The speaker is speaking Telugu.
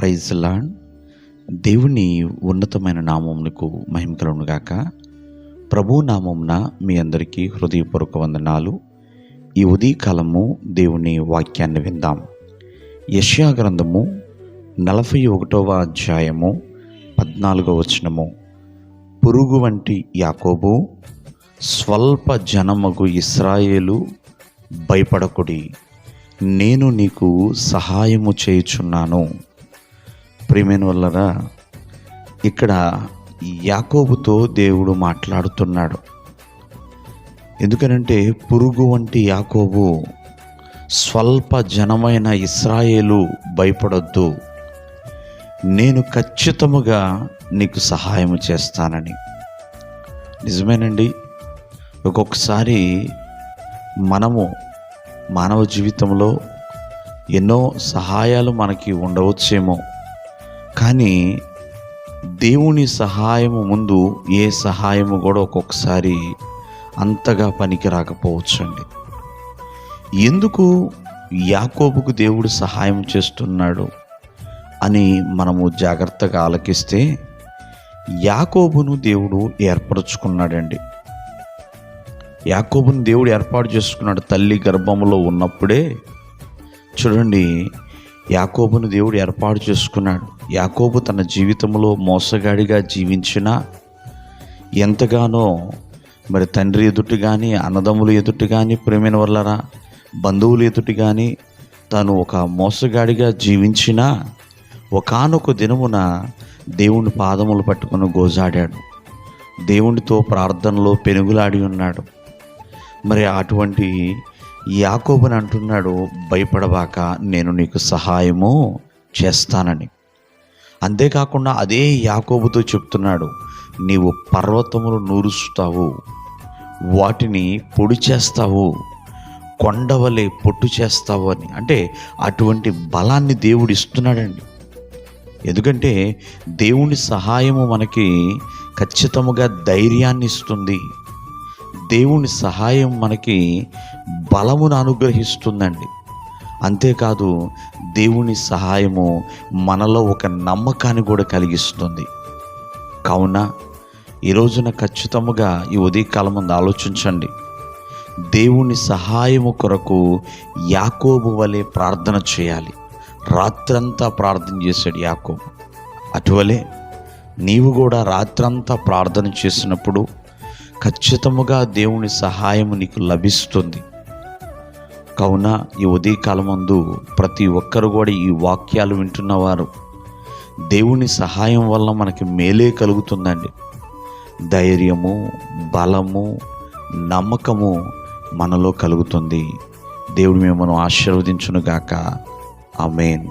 Praise lord. దేవుని ఉన్నతమైన నామమునకు మహిమ గాక. ప్రభు నామమున మీ అందరికీ హృదయపూర్వక వందనాలు. ఈ ఉదయకాలము దేవుని వాక్యాన్ని విందాం. యష్యా గ్రంథము నలభై ఒకటవ అధ్యాయము పద్నాలుగవ వచనము. పురుగు వంటి యాకోబు స్వల్ప జనముకు ఇస్రాయేలు భయపడకుడి. నేను నీకు సహాయము చేయుచున్నాను. ప్రియమైన వల్లరా ఇక్కడ యాకోబుతో దేవుడు మాట్లాడుతున్నాడు. ఎందుకనంటే పురుగు వంటి యాకోబు స్వల్ప జనమైన ఇస్రాయేలు భయపడొద్దు. నేను ఖచ్చితముగా నీకు సహాయం చేస్తానని. నిజమేనండి. ఒక్కొక్కసారి మనము మానవ జీవితంలో ఎన్నో సహాయాలు మనకి ఉండవచ్చేమో. కానీ దేవుని సహాయము ముందు ఏ సహాయము కూడా ఒక్కొక్కసారి అంతగా పనికి రాకపోవచ్చండి. ఎందుకు యాకోబుకు దేవుడు సహాయం చేస్తున్నాడు అని మనము జాగ్రత్తగా ఆలకిస్తే యాకోబును దేవుడు ఏర్పరచుకున్నాడండి. యాకోబును దేవుడు ఏర్పాటు చేసుకున్నాడు తల్లి గర్భంలో ఉన్నప్పుడే. చూడండి యాకోబును దేవుడు ఏర్పాటు చేసుకున్నాడు. యాకోబు తన జీవితంలో మోసగాడిగా జీవించిన ఎంతగానో మరి తండ్రి ఎదుటి కానీ అన్నదమ్ములు ఎదుటి కానీ ప్రేమైన వల్లరా బంధువులు ఎదుటి కానీ తను ఒక మోసగాడిగా జీవించిన ఒకానొక దినమున దేవుని పాదములు పట్టుకుని గోజాడాడు. దేవునితో ప్రార్థనలో పెనుగులాడి ఉన్నాడు. మరి అటువంటి యాకోబుని అంటున్నాడు భయపడబాక నేను నీకు సహాయము చేస్తానని. అంతేకాకుండా అదే యాకోబుతో చెప్తున్నాడు నీవు పర్వతములు నూరుస్తావు వాటిని పొడి చేస్తావు కొండవలే పొట్టు చేస్తావు అని. అంటే అటువంటి బలాన్ని దేవుడు ఇస్తున్నాడండి. ఎందుకంటే దేవుని సహాయము మనకి ఖచ్చితముగా ధైర్యాన్ని ఇస్తుంది. దేవుని సహాయం మనకి బలమును అనుగ్రహిస్తుందండి. అంతేకాదు దేవుని సహాయము మనలో ఒక నమ్మకాన్ని కూడా కలిగిస్తుంది. కావున ఈ రోజున ఖచ్చితముగా ఈ ఉదయకాలం ముందు ఆలోచించండి. దేవుని సహాయము కొరకు యాకోబు వలె ప్రార్థన చేయాలి. రాత్రంతా ప్రార్థన చేశాడు యాకోబు. అటువలే నీవు కూడా రాత్రంతా ప్రార్థన చేసినప్పుడు ఖచ్చితముగా దేవుని సహాయము నీకు లభిస్తుంది. కావున ఈ ఉదయకాలం ముందు ప్రతి ఒక్కరు కూడా ఈ వాక్యాలు వింటున్నవారు దేవుని సహాయం వల్ల మనకి మేలే కలుగుతుందండి. ధైర్యము బలము నమ్మకము మనలో కలుగుతుంది. దేవుడు మిమ్మల్ని ఆశీర్వదించునుగాక. ఆమెన్.